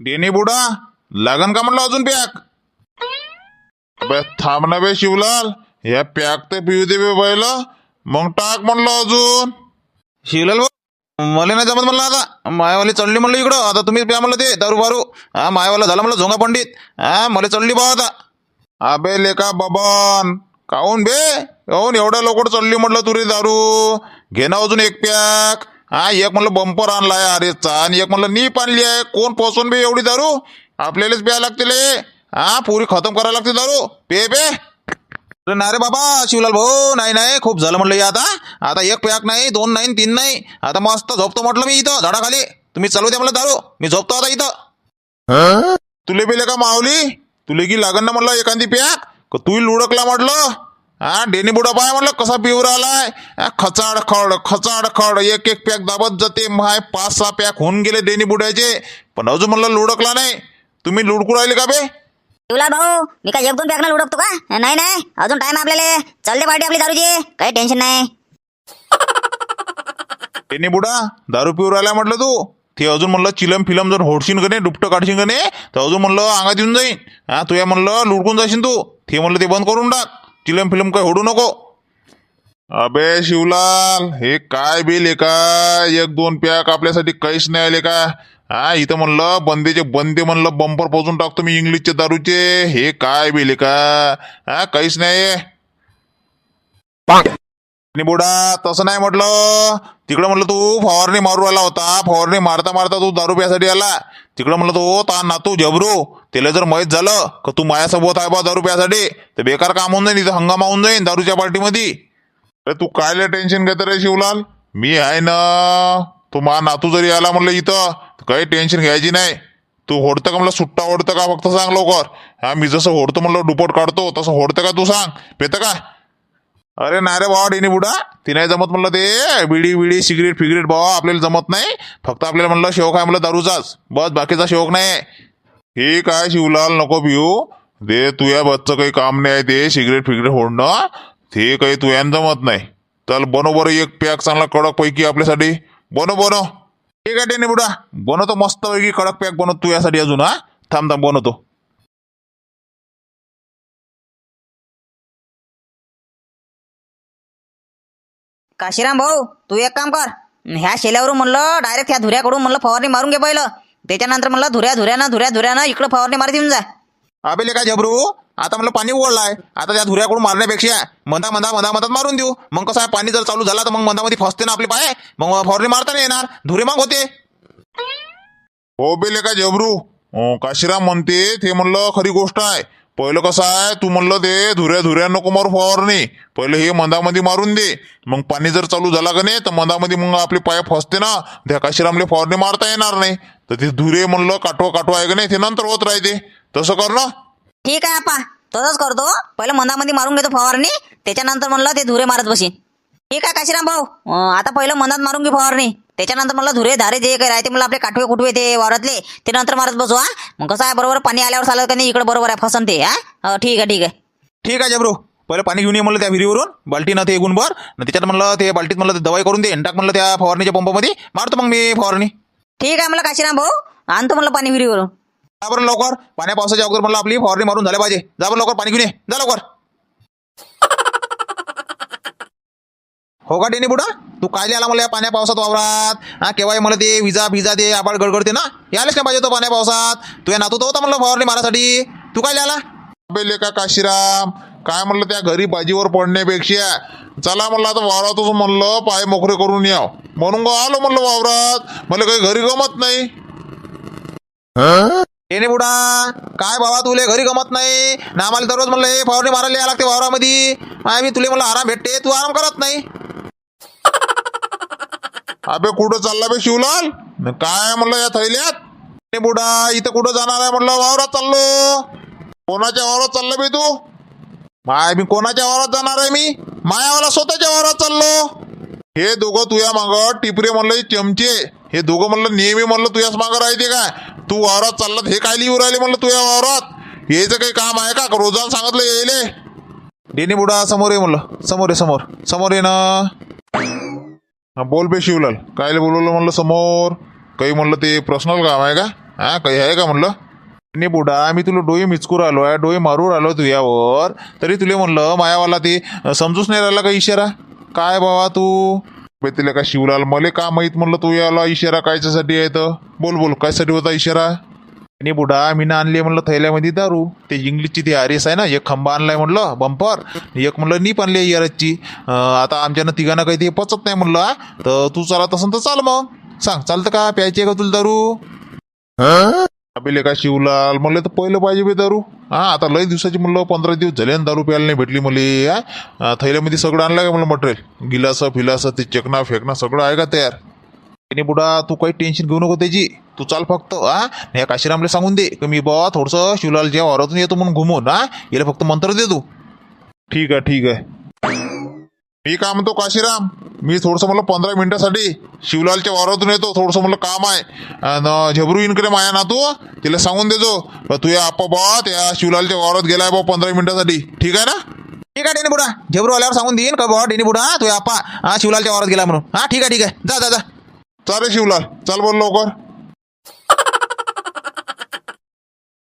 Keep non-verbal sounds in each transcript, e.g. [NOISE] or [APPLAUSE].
डेनी बुडा. लागन का म्हणलं अजून पॅक बे थांब ना बे शिवलाल. ह्या पॅक तर पिऊ दे बे बैल. मग टाक म्हणलं अजून. शिवलाल मला नाही जमत म्हणलं आता. मायावाली चढली म्हणलं इकडं. आता तुम्हीच प्या म्हणलं ते दारू बारू. हा मायावाला झाला म्हणलं झोंगा पंडित. हा मला चढली बा आता. अबे लेका बबन. काऊन बे? काऊन एवढ्या लोकड चढली म्हटलं तुरी दारू? घे ना अजून एक पॅक हा एक म्हणलं बंपर आणलाय अरेचा आणि एक म्हणलं नीप आणली आहे. कोण पोचून बे एवढी दारू? आपल्यालाच प्या लागते ले हा पुरी खतम करायला लागते दारू. पे अरे नाही रे बाबा शिवलाल भाऊ नाही नाही खूप झालं म्हणलं हे आता. आता एक पॅक नाही दोन नाही तीन नाही. आता मस्त झोपतो म्हटलं मी इथं झाडाखाली. तुम्ही चालू द्या म्हणलं दारू. मी झोपतो आता इथं. तुले बे लेका मावली? तुले की लागन ना म्हणलं एखादी पॅक? का तू लुडकला म्हटलं. हा डेनी बुडा पाय म्हणलं कसा पिऊ राहिलाय हा, खचाड खड खचाड खड एक एक पॅक दाबत जाते. माय पाच सहा पॅक होऊन गेले डेनी बुड्याचे. पण अजून म्हणलं लुडकला नाही. तुम्ही लुडकू राहिले का बे? शिवलाल भाऊ मी काय एक दोन पॅकनं लुडकतो का? नाही नाही. अजून टाइम आपल्याला. चालते पार्टी आपली दारूची. काही टेन्शन नाही. डेनी बुडा दारू पिऊ राहिला म्हटलं तू? ते अजून म्हणलं चिलम फिलम जर होडशीन कने दुपटं काढशीन कने तर अजून म्हणलं अंगात येऊन जाईन. हा तू या म्हणलं लुडकून जाशील तू. ते म्हणलं ते बंद करून टाक. चिलम फिलम काय होडू नको. अबे शिवलाल हे काय बिल आहे का एक दोन पॅक आपल्यासाठी काहीच नाही आले का? हा इथं म्हणलं बंदेचे बंदे म्हणलं बंपर पोचून टाकतो मी इंग्लिशचे दारूचे. हे काय बिल आहे का? हा काहीच नाही आणि बुडा तसं नाही म्हटलं. तिकडं म्हणलं तू फवारणी मारू आला होता. फवारणी मारता मारता तू दारू प्यासाठी आला. तिकडं म्हणलं तो ता नातू जबरू. त्याला जर माहीत झालं का तू माझ्यासोबत आहे बा दारू प्यासाठी तर बेकार काम होऊन जाईन इथं हंगामा होऊन जाईन दारूच्या पार्टीमध्ये. अरे तू कायला टेन्शन घेत रे शिवलाल? मी आहे ना तू मा नातू जरी आला म्हणलं इथं काही टेन्शन घ्यायची नाही. तू होडतं का म्हणलं सुट्टा ओढतं का फक्त सांग लवकर. हा मी जसं होडतो म्हणलं दुपट काढतो तसं होडतं का तू सांग. पेतं का? अरे नाही रे बाबा डेनी बुडा. ती नाही जमत म्हणलं ते. बिडी बिडी सिगरेट फिगरेट भावा आपल्याला जमत नाही. फक्त आपल्याला म्हणलं शौक आहे म्हणलं दारूचाच. बस बाकीचा शौक नाही. हे काय शिवलाल नको पिऊ. ते तुया बसचं काही काम नाही ते सिगरेट फिगरेट फोडणं. ते काही तुयान जमत नाही. चल बरोबर एक पॅक चांगला कडक पैकी आपल्यासाठी. बनो बनो ठीक आहे डेनी बुडा. बनवतो मस्त पैकी कडक पॅक बनवतो तुझ्यासाठी अजून हा. थांब थांब बनवतो. काशीराम भाऊ तू एक काम कर. ह्या शेल्यावरून म्हणलं डायरेक्ट ह्या धुऱ्याकडून म्हणलं फवारणी मारून घे पहिलं त्याच्यानंतर म्हणलं धुऱ्या धुऱ्यानं धुऱ्या धुऱ्यानं इकडं फवारणी मारत येऊन जा. अबे काय झबरू? आता म्हणलं पाणी उघडलाय आता त्या धुऱ्याकडून मारण्यापेक्षा मंदा मंदा मंदा मधात मारून देऊ. मग कसं आहे पाणी जर चालू झाला तर मग मंदामध्ये फसते ना आपले पाय. मग फवारणी मारता नाही येणार. धुरे मग होते. हो बेले का जबरू अं, काशीराम म्हणते ते म्हणलं खरी गोष्ट आहे. पहिलं कसं आहे तू म्हणलं ते धुऱ्या धुऱ्या नको मारू फवारणी. पहिलं हे मंदामध्ये मारून दे. मग पाणी जर चालू झाला का नाही तर मंदामध्ये मग आपले पाय फसते ना. त्या काशीरामले फवारणी मारता येणार नाही. तर ते धुरे म्हणलं काटवा काटवा आहे का नाही ते नंतर होत राहते. तसं कर ना. ठीक आहे आपा. तसंच करतो. पहिलं मंदामध्ये मारून घेतो फवारणी. त्याच्यानंतर म्हणलं ते धुरे मारत बसीन ठीक आहे काशीराम भाऊ. आता पहिलं मनात मारून घे फवारणी. त्याच्यानंतर म्हणलं धुरे धारे जे काही राहते म्हणलं आपले काठवे कुठवे ते वावरातले ते नंतर मारत बसू हा? मग कसं आहे बरोबर पाणी आल्यावर चालत का नाही इकडे बरोबर आहे फसन ते हा? हो, ठीक आहे ठीक आहे. ठीक आहे जबरू. पहिलं पाणी घेऊन ये म्हणलं त्या विहिरीवरून बाल्टीनं ते गुण भर न त्याच्यात म्हणलं ते बाल्टीत म्हणलं ते दवाई करून दे टाक म्हणलं त्या फवारणीच्या पंपामध्ये मारतो मग मी फवारणी. ठीक आहे म्हणलं काशीराम भाऊ आणतो म्हणलं पाणी विहिरीवरून. जा बरं लवकर पाण्या पावसाच्या अगोदर म्हणलं आपली फवारणी मारून झाल्या पाहिजे. जा बरं लवकर पाणी घेऊन ये. जा लवकर. हो का डेनी बुडा? तू काय आला मला या पाण्या पावसात वावरात? हा केव्हा मला ते विजा भिजा ते आबाळ गडगडते ना. यायलाच नाही पाहिजे तो पाण्या पावसात. तू या नातू तो होता म्हणलं फवारणी मारासाठी. तू काय आला? बेले का काशीराम काय म्हणलं त्या घरी बाजीवर पडण्यापेक्षा? चला म्हणलं आता वावरातच म्हणलं पाय मोकरे करून याव म्हणून ग आलो म्हणलं वावरात. मला काही घरी गमत नाही. डेनी बुडा काय बाबा तुले घरी गमत नाही? ना आम्हाला दररोज म्हणलं हे फवारणी मारायला यायला लागते वावरामध्ये. मी तुले म्हणलं आराम भेटते तू आराम करत नाही. अबे कुठं चालला बे शिवलाल? न काय म्हणलं या थैल्यात? बुडा इथं कुठं जाणार आहे म्हणलं? वावरात चाललो. कोणाच्या वावरात चाललं बे तू? माय मी कोणाच्या वावरात जाणार आहे मी? मायावाला स्वतःच्या वावरात चाललो. हे दोघं तुया मागं टिपरे म्हणलं चमचे. हे दोघं म्हणलं नेहमी म्हणलं तुयाच मागं राहते काय? तू वावरात चाललात हे काय लिहून राहिले म्हणलं तुया वावरात? यायचं काही काम आहे का? रोजाला सांगितलं येईल डेनी बुडा समोर ये म्हणलं. समोर ये समोर. समोर ये ना. हा बोल बे शिवलाल. कायले बोलवलं म्हणलं समोर? काही म्हणलं ते पर्सनल काम आहे का? हा काही आहे का म्हणलं? नाही बुडा मी तुला डोळे मिचकू राहिलो आहे डोळे मारू राहिलो तुझ्यावर. तरी तुला म्हणलं मायावाला ते समजूच नाही राहिला का इशारा? काय बाबा तू? बे तिला का शिवलाल मले का माहीत म्हणलं तू याला इशारा कायच्यासाठी आहे तर? बोल बोल कायसाठी होता इशारा? आणि बुडा मी ना आणली म्हणलं थैल्यामध्ये दारू. ते इंग्लिशची ती आर एस आहे ना एक खंबा आणलाय म्हणलं बंपर. एक म्हणलं नीप आणली इयरची आता आमच्यानं तिघांना काही ते पचत नाही म्हणलं. तर तू चालत असेल तर चाल मग. सांग चालतं का? प्यायची का तुला दारू? अबेले का शिवलाल. म्हणलं तर पहिलं पाहिजे बे दारू. हा आता लय दिवसाची म्हणलं पंधरा दिवस झाले ना दारू प्यायला नाही भेटली मले. हा? थैल्यामध्ये सगळं आणलं का म्हणलं मटेरियल? गिलास फिलास ते चकना फेकणं सगळं आहे का तयार? नाही बुडा तू काही टेन्शन घेऊ नको त्याची. तू चाल फक्त हा. या काशीरामला सांगून दे. की मी बा थोडंसं शिवलालच्या वारातून येतो म्हणून घुमून हा. याला फक्त मंत्र दे तू. ठीक आहे ठीक आहे. मी काय म्हणतो काशीराम? मी थोडंसं म्हणलं पंधरा मिनिटासाठी शिवलालच्या वारातून येतो. थोडंसं म्हणलं काम आहे. अन झबरू इनकडे माया ना तू. तिला सांगून देतो तू. या आप्पा बा त्या शिवलालच्या वावरात गेलाय बा पंधरा मिनिटासाठी. ठीक आहे ना? ठीक आहे डेनी बुडा. झेबरू आल्यावर सांगून देईन का बा डेनी बुडा तू आप्पा हा शिवलालच्या वावरात गेला म्हणून. हा ठीक आहे ठीक आहे. जा जा जा. चालेल शिवलाल चाल बोल लवकर.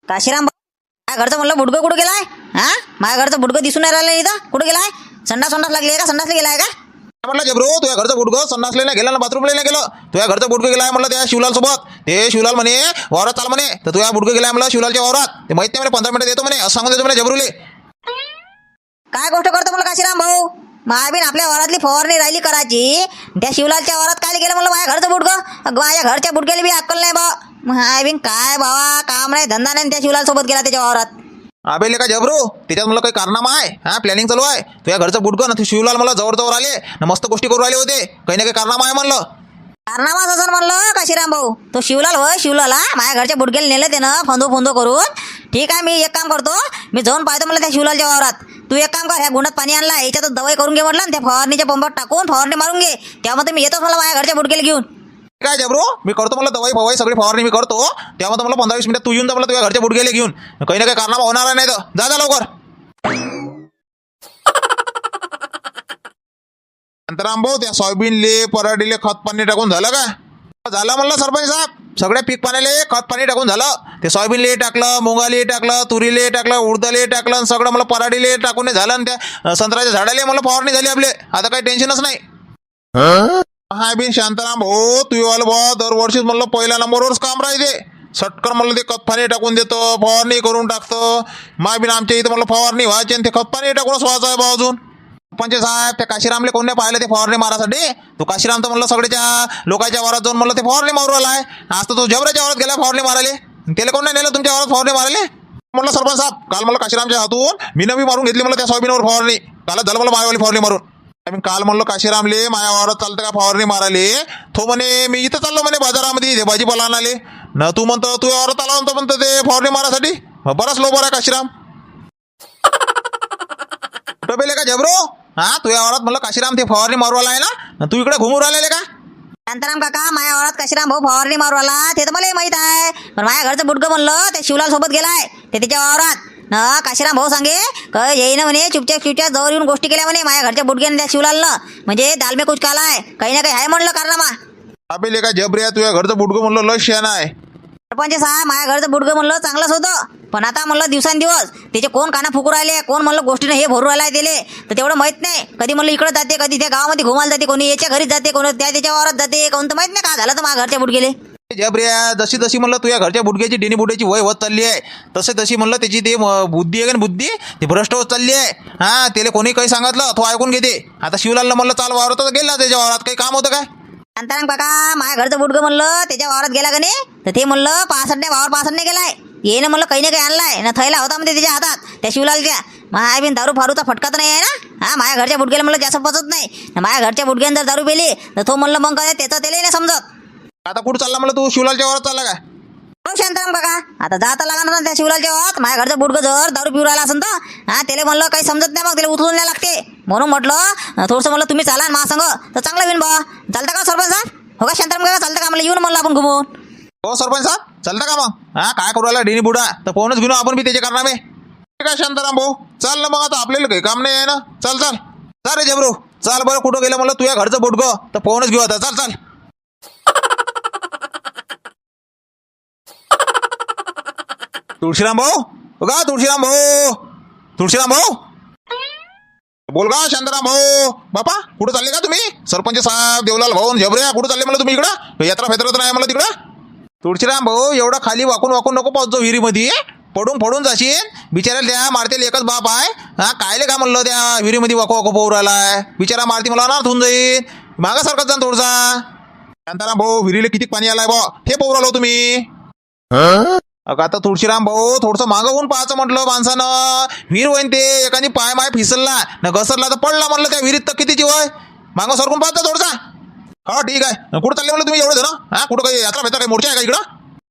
काशीराम माझ्या घरचं म्हणलं बुडगं कुठं गेलाय? हा? माझ्या घरचं बुडगं दिसून नाही राहिलं इथं. कुठं गेलाय? संडास संडास लागली का? संडासला गेलाय का? काय म्हणलं जबरू? तुझ्या घरचं बुडगं संडासले नाही गेला ना बाथरूमला नाही गेलं. तुझ्या घरचं बुडगं गेलाय म्हणलं त्या शिवलाल सोबत ते शिवलाल म्हणे वावरात चाल म्हणे. तर तुझ्या बुडगं गेलाय म्हणलं शिवलालच्या वावरात. ते माहीत नाही म्हणे पंधरा मिनिटं देतो म्हणे. असं सांगून देतो म्हणे जबरूले. काय गोष्ट करतो मला काशीराम भाऊ? महाबीन आपल्या वरातली फवारणी राहिली करायची. त्या शिवलालच्या वरात काय गेलं म्हणलं? माझ्या घरचं बुडकं माझ्या घरच्या बुडग्याला बी अक्कल नाही बा महाबीन काय बाबा काम नाही धंदा नाही त्या शिवलाल सोबत गेला त्याच्या वावरात अबे का जबरू? त्याच्यात मला काही कारनामा आहे? हा प्लॅनिंग चालू आहे. तुझ्या घरचं बुडकं ना तू शिवलाल मला जवळ जवळ आले ना मस्त गोष्टी करू राहिले होते. काही ना काही कारनामा आहे म्हणलं. कारनामाच असं म्हणलं काशीराम भाऊ तो शिवलाल होय शिवलाला माझ्या घरच्या बुडकेला नेलं त्यानं फोंदो फोंदो करून. ठीक आहे मी एक काम करतो मी जाऊन पाहतो मला त्या शिवलालच्या वावरात. तू एक काम कर ह्या गुणात पाणी आणला याच्यात दवाई करून घे म्हटलं आणि त्या फवारणीच्या पंपात टाकून फवारणी मारून घे. त्यामध्ये मी येतो मला माझ्या घरच्या बुडकेला घेऊन. काय जबरो. मी करतो मला दवाई भवाई सगळी फवारणी मी करतो. त्यामध्ये मला पंधरा वीस मिनिटात तू येऊन जा मला तुझ्या घरच्या बुडकेला घेऊन. काही ना काही कारनामा होणार नाही तर. जा जा लवकर. शांताराम भाऊ त्या सोयाबीनले पराठीले खत पाणी टाकून झालं का झालं म्हणलं सरपंच साहेब. सगळ्या पीक पाण्याले खत पाणी टाकून झालं. ते सोयाबीनले टाकलं मुगाले टाकलं तुरीले टाकलं उडदाले टाकलं आणि सगळं मला पराठीले टाकून झालं आणि त्या संत्र्याच्या झाडाले मला फवारणी झाली आपले. आता काही टेन्शनच नाही. हा बिन शांताराम भाऊ तू आलं बा दरवर्षीच म्हणलं पहिल्या नंबरवरच काम राहते. सटकन म्हणलं ते खत पाणी टाकून देतो फवारणी करून टाकतो. माय बिन आमच्या इथं म्हणलं फवारणी व्हायची आणि ते खत पाणी टाकूनच व्हायचं आहे बा अजून. पंच साहेब त्या काशीरामले कोण नाही पाहिलं ते फवारणी मारासाठी? तो काशीराम तर म्हणलं सगळ्याच्या लोकांच्या वरात जाऊन म्हणलं ते फवारणी मारू आला आहे आज तर तो जबराच्या वरात गेला फवारणी मारायले. त्याला कोण नाही नेलं तुमच्या वरात फवारणी मारायले? म्हणलं सरपंच साहेब काल मला काशीरामच्या हातून मी नवी मारून घेतली म्हणलं त्या सोयाबीनवर फवारणी. काल झालं मला मायावाली फवारणी मारून. आम्ही काल म्हणलं काशीरामले माया वावरात चालतं का फवारणी माराले तो म्हणे मी इथं चाललो म्हणे बाजारामध्ये ते भाजीपाला आणाले न तू म्हणतो तू वावरात आला म्हणतो म्हणतो ते फवारणी मारासाठी? बराच लोबर आहे काशीराम. [LAUGHS] कुठं का जबरो? हा तुझ्या वरात म्हणलं काशीराम ते फवारणी मारू आला आहे ना? तू इकडे घुमू राहिलेले का? शांताराम काका माझ्या वरात काशीराम भाऊ फवारणी मारू आला ते तर मलाही माहीत आहे. पण माझ्या घरचं बुडगं म्हणलं ते शिवलाल सोबत गेलाय ते तिच्या वावरात. न काशीराम भाऊ सांगे क येईन म्हणे चुपचाप चुपचाप जवळ येऊन गोष्टी केल्या म्हणे माझ्या घरच्या बुडग्याने त्या शिवलालनं. म्हणजे दालमे कुछ कालाय काही ना काही आहे म्हणलं कारनामा. अबे का जबऱ्या तुझ्या घरचं बुडगं म्हणलं शेण आहे. सरपंच साहेब माझ्या घरचं बुडगं म्हणलं चांगलंच होतं. पण आता म्हणलं दिवसांदिवस त्याचे कोण काना फुकू राहिले? कोण म्हणलं गोष्टीनं हे भरू राहिलाय त्याले? तर तेवढं माहीत नाही. कधी म्हणलं इकडं जाते कधी त्या गावामध्ये घुमायला जाते कोणी याच्या घरी जाते कोणी त्या त्याच्या वावरात जाते कोण तर माहीत नाही का झालं तर माझ्या घरच्या बुडगेले. जबऱ्या जशी जशी म्हणलं तुझ्या घरच्या बुडग्याची डेनी बुड्याची वय होत चालली आहे. तसे तशी म्हणलं त्याची ते बुद्धी आहे का बुद्धी? ती भ्रष्ट होत चालली आहे. हा त्याला कोणी काही सांगितलं तो ऐकून घेते. आता शिवलालला म्हणलं चाल वावरात गेला त्याच्या वावरात. काही काम होतं काय? शांताराम काका माझ्या घरचं बुडगं म्हणलं त्याच्या वावरात गेला का नाही? तर ते म्हणलं पासष्ट नाही वावर पासष्ट नाही गेलाय येणं म्हणलं काही ना काही आणलाय. ना थैला होता म्हणजे त्याच्या हातात. त्या शिवलालच्या माझ्या बिन दारू फारूचा फटका तर नाही आहे ना? हा माझ्या घरच्या बुडग्याला म्हणलं जास्त पचत नाही. न माझ्या घरच्या बुडग्यानं जर दारू पेली तर तो म्हणलं मग काय त्याचं त्याला नाही समजत. आता कुठं चालला म्हणलं तू? शिवलालच्या वावरात चालला काय मग शांताराम काका आता जाता लागणार ना त्या शिवलालच्या वावरात. माझ्या घरचं बुडगं जर दारू पिऊ राहिला असेल तर. हा त्याला म्हणलं काही समजत नाही मग त्याला उचलून नाही लागते. म्हणून म्हटलं थोडंसं म्हणलं तुम्ही चाला ना संग. तर चांगलं होईन बा. चालतं का सरपंच साहेब? हो का शांताराम काका चालतं का? म्हणलं येऊन म्हणलं आपण घुमून. हो सरपंच साहेब. चालतं का मग? हा काय करू आला डेनी बुडा. तर फोनच घेऊन आपण बी त्याचे करणार काय शांताराम भाऊ. चाल ना मग आता आपल्याला काही काम नाही आहे ना. चल चाल. चाल रे जबरू. चाल बरं कुठं गेलं म्हणलं? तुझ्या घरचं बुडगं. तर फोनच घेऊ आता. चाल चाल. तुळशीराम भाऊ? हो का तुळशीराम भाऊ? तुळशीराम भाऊ? बोल का शांताराम भाऊ? बापा कुठं चालले का तुम्ही? सरपंच साहेब देवलाल भाऊ झबरे कुठं चालले मला तुम्ही इकडं? यात्रा फेत्र नाही मला तिकडं? तुळशीराम भाऊ एवढं खाली वाकून वाकून नको पाहतो विहिरीमध्ये. पडून पडून जाशील. बिचाऱ्याला त्या मारतील एकच बाप आहे. हा कायले का म्हणलं त्या विहिरीमध्ये वाको वाको पोहू राहिलाय? बिचारा मारती मला अनाथ होऊन जाईल. मागासारखाच जाण थोडसा. शांताराम भाऊ विहिरीला किती पाणी आलाय बा हे पोहू राहिलो तुम्ही. अगं आता तुळशीराम भाऊ थोडंसं मागं होऊन पाहायचं म्हटलं माणसानं. विहीर होईन ते एकाने पाय माय फिसलला. न घसरला तर पडला म्हटलं त्या विहिरीत तर किती जीव आहे? मागं सरकून पाहता थोडसा. हा ठीक आहे. कुठं चालले म्हणलं तुम्ही एवढं जरा हा कुठं काही यात्रा भेटा काही मोर्चा आहे का इकडं?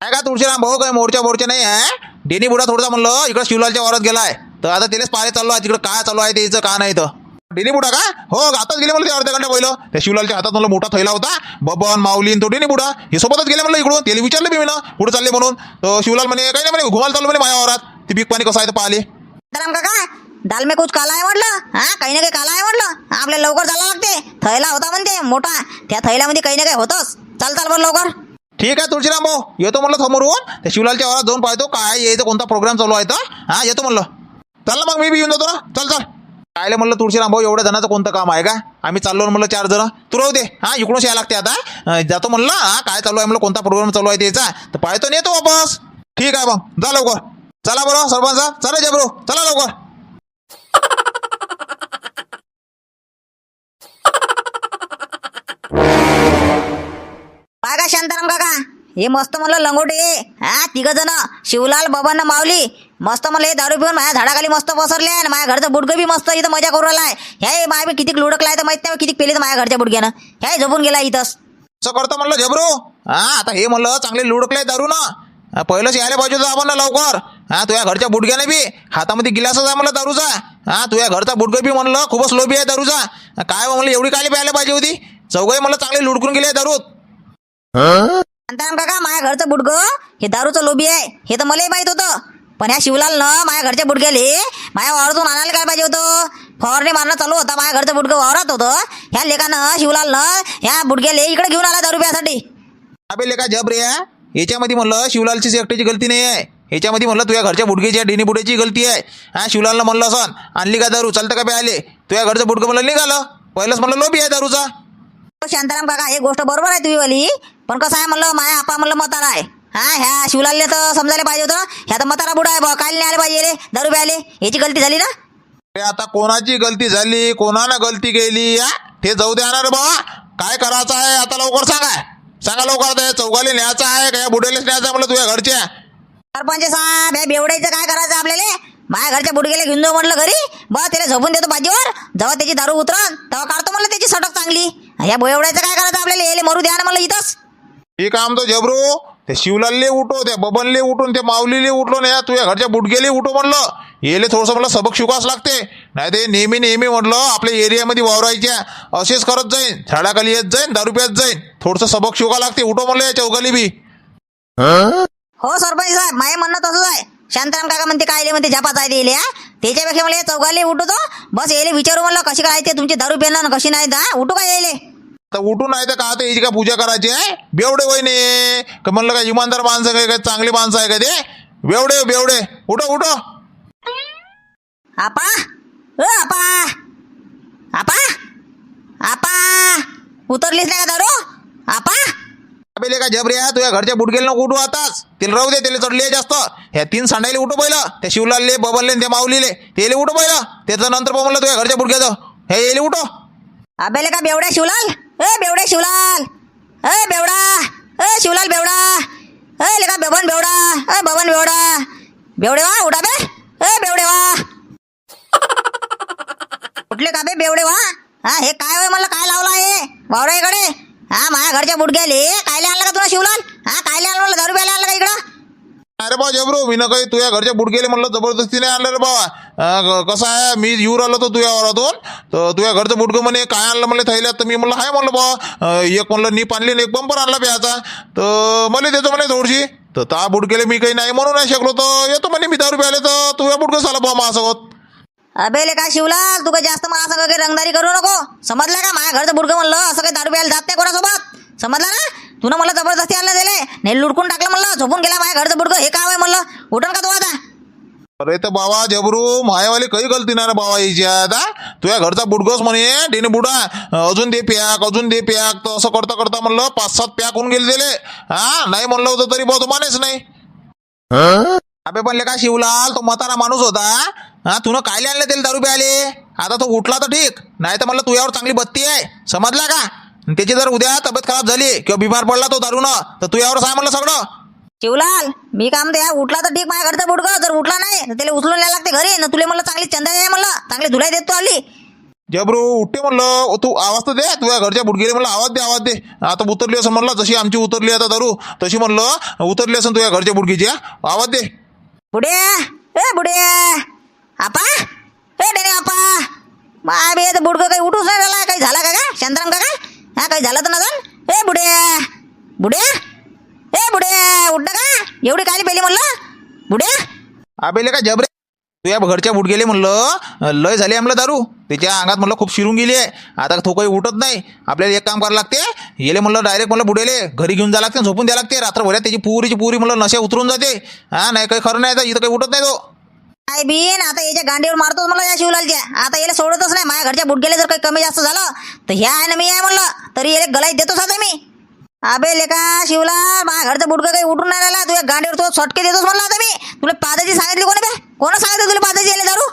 काय का तुळशीराम भाऊ काय मोर्चा मोर्चा नाही आहे डेनी बुडा थोडसा म्हणलं इकडं शिवलालच्या वरात गेलाय. तर आता त्यालाच पाहायला चाललो आहे तिकडं काय चालू आहे त्याचं का नाही तर. डेनी बुडा का? हो आताच गेले म्हणलं ते अर्ध्या घंटा पहिलं. त्या शिवलालच्या हातात मला मोठा थैला होता. बबन माऊलीन तो डेनी बुडा हे सोबतच गेले म्हणलं इकडून. त्याला विचारलं मी ना कुठं चालले म्हणून? तर शिवलाल म्हणे काही नाही म्हणे घुमायला चाललो म्हणे माझ्या वारात ते पीक पाणी कसं आहे तर पाहिले. शांताराम दाल में कुछ काला आहे म्हटलं? हा काही ना काही काला आहे म्हटलं. आपल्याला लवकर चालावं लागते. थैला होता म्हणते मोठा. त्या थैल्यामध्ये काही ना काही होतच. चाल चाल बरं लवकर. ठीक आहे तुळशीराम भाऊ. येतो म्हणलं समोरून त्या शिवलालच्या वरात जाऊन पाहतो काय यायचं कोणता प्रोग्राम चालू आहे तर. हा येतो म्हणलं चल ना मग मी बी येऊन जातो. ना चल चल. कायले म्हणलं तुळशीराम भाऊ एवढ्या जणांचं कोणतं काम आहे का? आम्ही चाललो ना म्हणलं चार जण. तू राहू दे. हा इकडूनच यायला लागते आता. अं, जातो म्हणलं हा काय चालू आहे म्हणलं कोणता प्रोग्राम चालू आहे त्याचा. तर पाहतो ना येतो वापस. ठीक आहे मग. जा लवकर. चला बरं सरपंच साहेब चला जबरो चला लवकर. शांताराम काका. हे मस्त म्हणलं लंगोटे. हा तिघ जण शिवलाल बाबांना मावली मस्त म्हणलं हे दारू पिऊन माझ्या झाडाखाली मस्त पसरले आणि माझ्या घरचं बुडगं बी मस्त इथं मजा करू राहिलाय. हे माय बी किती लुडकलाय तर माहीत नाही किती पेली तर माझ्या घरच्या बुडग्यानं. हे झोपून गेला इथंच. असं करतो म्हणलं झबरू. हा आता हे म्हणलं चांगले लुडकले दारू ना पहिलंच यायला पाहिजे होतं आपण ना लवकर. हा तुझ्या घरच्या बुडग्याने बी हातामध्ये गिलासच आहे म्हणलं दारूचा. हा तुझ्या घरचा बुडगं बी म्हणलं खूपच लोभी आहे दारूचा. काय बा म्हणलं एवढी काली प्यायला पाहिजे होती? चौघही म्हणलं चांगले लुडकून गेले दारूत. शांताराम काका माझ्या घरचं बुडगं. हे दारूचं लोभी आहे. हे तर मलाही माहीत होतं. पण ह्या शिवलालनं माझ्या घरच्या बुडग्याले माझ्या वावरातून आणायला काय पाहिजे होतं? फवारणी मारणं चालू होता. माझ्या घरचं बुडगं वावरात होतं. ह्या लेखानं शिवलालनं ह्या बुडग्याले इकडे घेऊन आला दारू प्यासाठी. अबे लेका जब रे. याच्यामध्ये म्हणलं शिवलालची एकट्याची गलती नाही आहे. याच्यामध्ये म्हणलं तुझ्या घरच्या बुडगेच्या डेनी बुड्याची गलती आहे. हा शिवलालनं म्हणलं असं आणली का दारू? चालतं का बे आले तुझ्या घरचं बुडगं म्हणलं निघालं. पहिलंच म्हणलं लोभी आहे दारूचा. हो, शांताराम काका हे गोष्ट बरोबर आहे तुझी वाली पण कसं आहे म्हणलं माया आपा म्हणलं मतारा आहे. हा ह्या शिवलालने तर समजायला पाहिजे होतं. ना ह्या तर मतारा बुडा आहे बा काय नाही आले पाहिजे रे. दारू प्यायले याची गलती झाली ना? अरे आता कोणाची गलती झाली? कोणानं गलती केली? हा? ते जाऊ द्या ना रे बा काय करायचं आहे आता लवकर सांगा. सांगा लवकर ते चौघाले न्यायचं आहे का? या बुडेलेच न्यायचं आहे म्हणलं तुझ्या घरच्या सरपंच साहेब हे बेवड्याचं काय करायचं आपल्याला? माझ्या घरच्या बुडगेला घेऊन जाऊ म्हटलं घरी. बा त्याला झोपून देतो बाजीवर. जेव्हा त्याची दारू उतरन तेव्हा काढतो म्हणलं त्याची सटक चांगली. ह्या बेवड्याचं काय करायचं आपल्याला? यायला मरू द्या ना म्हणलं इथंच. हे काम तो जबरू. ते शिवलालले उठो त्या बबनले उठून ते माऊलीले उठलो ना या तुझ्या घरच्या बुटगेले उठो म्हणलं. येले थोडंसं मला सबक शिकावंच लागते. नाही ते नेहमी नेहमी म्हणलं आपल्या एरियामध्ये वावरायच्या. असेच करत जाईन झाडाखाली येत जाईन दारू प्यात जाईन. थोडंसं सबक शिका लागते उठो म्हणलं या चौघाली बी. हो सरपंच साहेब माझे म्हणणं तसंच आहे. शांताराम काका म्हणते काय म्हणते झापाच आहे दिले त्याच्यापेक्षा मला चौघाले उठवतो बस यायले विचारू म्हणलं कशी काय ते तुमची दारू पिणार कशी नाही दा उठू काय यायले तर उठून नाही तर का ते याची का पूजा करायची आहे बेवडे वयने का म्हणलं का इमानदार माणसं काय काय चांगली माणसं आहे का ते? बेवडे बेवडे. उठो उठो. आपा ओ आपा. आपा आपा. उतरलीच नाही का दारू? आपा. अबे का जबऱ्या तुझ्या घरच्या बुडगेला नको उठू आताच. तिला राहू दे त्याला चढले जास्त. ह्या तीन सांडायले उठू पहिलं. त्या शिवलालले बबनले आणि त्या माऊलीले. त्याला उठू पहिलं. त्याचं नंतर पाहू म्हणलं तुझ्या घरच्या बुडग्याचं हे येले उठो. अबेले का बेवड्या शिवलाल? ए बेवडे शिवलाल. ए बेवडा. ए शिवलाल बेवडा. ए लेका बबन बेवडा. ए बबन बेवडा. बेवडे वा उठा बे. ए बेवडे वा उठले का बे बेवडे वा हा हे काय होय म्हणलं काय लावलं आहे? वावरा इकडे. हा माझ्या घरच्या बुडग्याले. कायले आणलं का तुला शिवलाल? हा कायले आणलं? दारू प्यायला आणलं का इकडं? अरे बा जबरू मी ना काही तुझ्या घरच्या बुडगेले म्हणलं जबरदस्तीने आणलं रे बाबा कसं आहे मी येऊ राहिलो तो तुझ्या वरातून तर तुझ्या घरचं बुडगं म्हणे काय आणलं म्हणलं थैल्यात तर मी म्हणलं हाय म्हणलं बा एक म्हणलं नीप आणली एक बंपर आणला प्यायचा तर मला देतो म्हणे थोडीशी. तर ता बुडगेले मी काही नाही म्हणू नाही शकलो तर येतो म्हणे मी दारू प्यायला तर तुझ्या बुडगं झालं बा माझ्यासोबत. अबे काय शिवलाल तू काही जास्त मला असं काही रंगदारी करू नको. समजलं का? माझ्या घरचं बुडकं म्हणलं असं काही दारू प्यायला जात नाही कोणासोबत? समजलं ना? तुला मला जबरदस्ती आणलं दिले नाही लुडकून टाकलं म्हणलं झोपून गेला माझ्या घरचं बुडकं. हे काय म्हणलं? उठण का तू आता? अरे तर बाबा जबरू मायावाली काही गलती नाही बाबा याची आता? तुझ्या घरचा बुडगोस म्हणे डेने बुडा. अजून दे पॅक अजून दे पॅक तर असं करता करता म्हणलं पाच सात पॅक होऊन गेले दिले हा? नाही म्हणलं होतं तरी बहुत मानेच नाही. अबे पण लेका शिवलाल? तो म्हातारा माणूस होता. हा? तुनं कायले आणले त्याला दारू प्याले आता तो उठला तर ठीक. नाही तर म्हणलं तुझ्यावर चांगली बत्ती आहे. समजला का? त्याची जर उद्या तब्येत खराब झाली किंवा बिमार पडला तो दारूनं तर तुझ्यावर काय म्हणलं सगळं. शिवलाल मी काम ते उठला तर ठीक माझ्या घरचं बुडकं जर उठला नाही तर त्याला उचलून यायला लागते घरी. ना तुला म्हणलं चांगली चंदा आहे म्हणलं. चांगली धुलाई देत तू आली. जबरू उठते म्हणलं. तू आवाज तर दे. तुझ्या घरच्या बुडगेले म्हणलं आवाज दे आवाज दे. आता उतरली असं म्हणलं जशी आमची उतरली आता दारू तशी म्हणलं उतरली असं तुझ्या घरच्या बुडगीची? आवाज दे. बुड्या ए बुड्या आपा ए डेने आपा. बे बुडकं काही उठूच नाही झाला काही झाला का का शांताराम का हा काही झालं तर नसन ए बुड्या बुड्या ए बुड्या उठ का? एवढी काली पहिली म्हणलं? बुड्या अबेले का जबरे? तुझ्या घरच्या बुट गेले म्हणलं. लय झाली आमला दारू. त्याच्या अंगात म्हणलं खूप शिरून गेली आहे. आता तो काही उठत नाही. आपल्याला एक काम करावं लागते. येले म्हणलं डायरेक्ट म्हणलं बुडेले घरी घेऊन जावं लागते झोपून द्यावं लागते. रात्रभरात त्याची पुरीची पुरी म्हणलं नशा उतरून जाते. हा नाही काही खरं नाही तर इथं काही उठत नाही तो. काय बीन आता याच्या गांडीवर मारतोच मला या शिवलालच्या. आता याला सोडतच नाही. माझ्या घरच्या बुटगेले जर काही कमी जास्त झालं तर ह्या आहे ना मी आहे म्हणलं. तरी याला गलाईत देतोच आता मी. अबे लेका शिवलाल माझ्या घरचं बुटगं काही उठून नाही राहिला. तुझ्या गांडीवर तो सटके देतोच म्हणलं आता मी. तुला पादाची सांगितली कोणी बे? कोण सांगितलं तुला पादाची यायला दारू?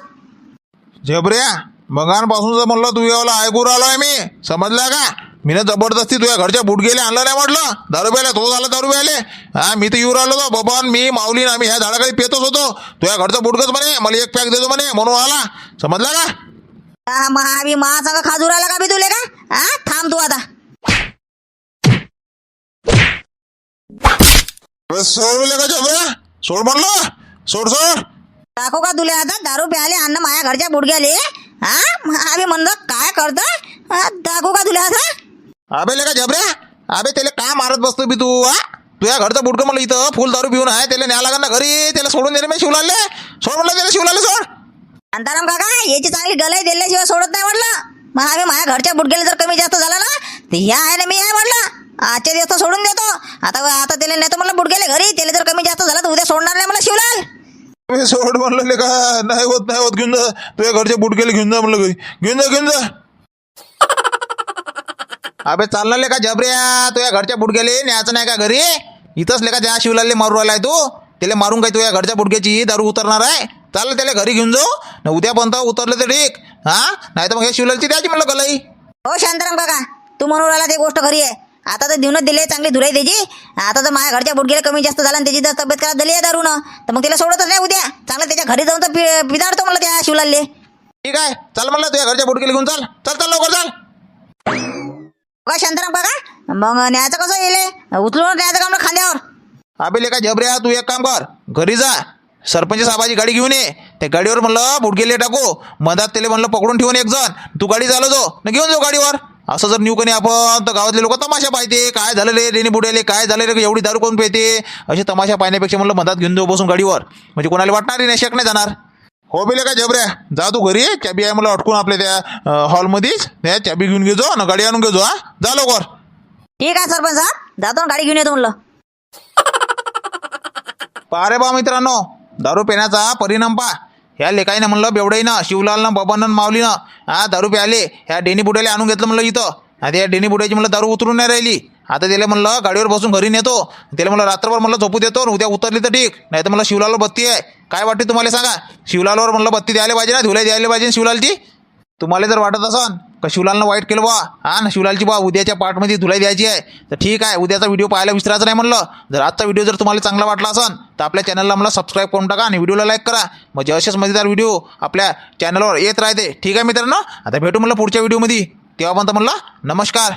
जबऱ्या मगांपासून म्हणलं तू यावला ऐकू राहिलोय मी. समजला का? मीनं जबरदस्ती तुझ्या घरच्या बुडगेले आणलं नाही म्हटलं? दारू प्याले तो झाला दारू प्याले हा मी तर येऊ राहिलो होतो. बबन मी माऊली आम्ही ह्या झाडाखाली पेतोच होतो. तुझ्या घरचं बुडगच म्हणे मला एक पॅक देतो म्हणे म्हणून आला. समजला का? महाबी महासंघ खाजूर आला का बी तुले का? हा थांब तू आता. अरे सोड का जबऱ्या सोड म्हणलं. सोड सोड. टाकू का तुले आता दारू प्याले अन्न माझ्या घरच्या बुडग्याले हा महाबी म्हणलं काय करतं हा, दाखवू का तुला आता? अबे ले का अबे त्याला का मारत बसतो बी तू हा? तुझ्या घरचं बुडकं म्हणलं इथं फुल दारू पिऊन आहे त्याला न्याय लागणार घरी त्याला सोडून दिले मी शिवलाले सोड म्हणलं त्याला शिवलाले सोड. शांताराम काका याची चांगली गलाई दिल्याशिवाय सोडत नाही म्हटलं महाबी माझ्या घरच्या बुडग्याला जर कमी जास्त झालं ना तर ह्या आहे ना मी आहे म्हटलं आजच्या दिवस तर सोडून देतो. आता आता त्याला नेतो म्हणलं बुडग्याला घरी त्याला जर कमी जास्त झालं तर उद्या सोडणार नाही मला शिवलाल. सोड म्हणलं का नाही होत नाही होत घेऊन जा. तुझ्या घरच्या बुडगेले घेऊन जा म्हणलं घरी. घेऊन जा घेऊन जा. अबे चालणार ले का जबऱ्या. तुझ्या घरच्या बुडग्याले न्यायचं नाही का घरी? इथंच ले का त्या शिवलाले मारू राहिलाय तू. त्याला मारून काय तुझ्या घरच्या बुडग्याची दारू उतरणार आहे? चालेल त्याला घरी घेऊन जाऊ. न उद्यापर्यंत उतरलं तर ठीक. हा? नाही तर मग हे शिवलालची द्यायची म्हणलं गलाई. हो शांताराम काका तू म्हणून राहिला ते गोष्ट खरी आहे. आता तर देऊनच दिले चांगली धुराई त्याची. आता तर माझ्या घरच्या बुडगेला कमी जास्त झाला आणि त्याची जर तब्येत खराब झाली आहे दारून तर मग तिला सोडतच नाही उद्या. चांगलं त्याच्या घरी जाऊन तर पि- पिदाडतो मला त्या शिवलालले. ठीक आहे. चल म्हणलं तुझ्या घरच्या बुडग्याला घेऊन चाल. चल चल लवकर चाल. का शांताराम काका मग न्यायचं कसं येईल उचलून न्यायचं का म्हणलं खांद्यावर. अबे लेका जबऱ्या तू एक काम कर. घरी जा. सरपंच साहेबाची गाडी घेऊन ये. त्या गाडीवर म्हणलं बुडगेले टाकू. मधात त्याला म्हणलं पकडून ठेवून एक जण. तू गाडी चालव जो. न घेऊन जाऊ गाडीवर. असं जर नेऊ कोणी आपण तर गावातले लोक तमाशा पाहते. काय झालं रे रेणी बुडेले काय झालं रे एवढी दारू कोण पेते? असे तमाशा पाहण्यापेक्षा म्हणलं मधात घेऊन जाऊ बसून गाडीवर. म्हणजे कोणाला वाटणार नाही शक नाही जाणार. हो बेले का जबऱ्या जा तू घरी चाबी आहे मला अटकून आपल्या त्या हॉलमध्येच. त्या चाबी घेऊन घे जो ना गाडी आणून घे जो हा. जा लवकर. ठीक आहे सरपंच साहेब जातो ना गाडी घेऊन येतो म्हणलं. पारे बा मित्रांनो दारू पिण्याचा परिणाम पा ह्या लेखाईनं म्हणलं बेवडाईनं शिवलालनं बबननं माऊलीनं हा दारू प्याले. ह्या डेनी बुड्याले आणून घेतलं म्हणलं इथं. आता या डेनी बुड्याची म्हणलं दारू उतरून नाही राहिली. आता त्याला म्हणलं गाडीवर बसून घरी नेतो. त्याला म्हणलं रात्रभर म्हणलं झोपू देतो उद्या उतरली तर ठीक. नाही तर मला शिवलालवर बत्ती आहे. काय वाटते तुम्हाला सांगा? शिवलालवर म्हणलं बत्ती द्यायला पाहिजे ना? धुलाई द्यायला पाहिजे शिवलालची? तुम्हाला जर वाटत असन का शिवलालनं वाईट केलं बा हा ना शिवलालची बा उद्याच्या पार्टमध्ये धुलाई द्यायची आहे. तर ठीक आहे उद्याचा व्हिडिओ पाहायला विसरायचं नाही म्हणलं. जर आजचा व्हिडिओ जर तुम्हाला चांगला वाटला असन तर आपल्या चॅनलला मला सबस्क्राईब करून टाका आणि व्हिडिओला लाईक करा. म्हणजे असेच मजेदार व्हिडिओ आपल्या चॅनलवर येत राहते. ठीक आहे मित्रांनो आता भेटू म्हणलं पुढच्या व्हिडिओमध्ये. तेव्हा म्हणलं नमस्कार.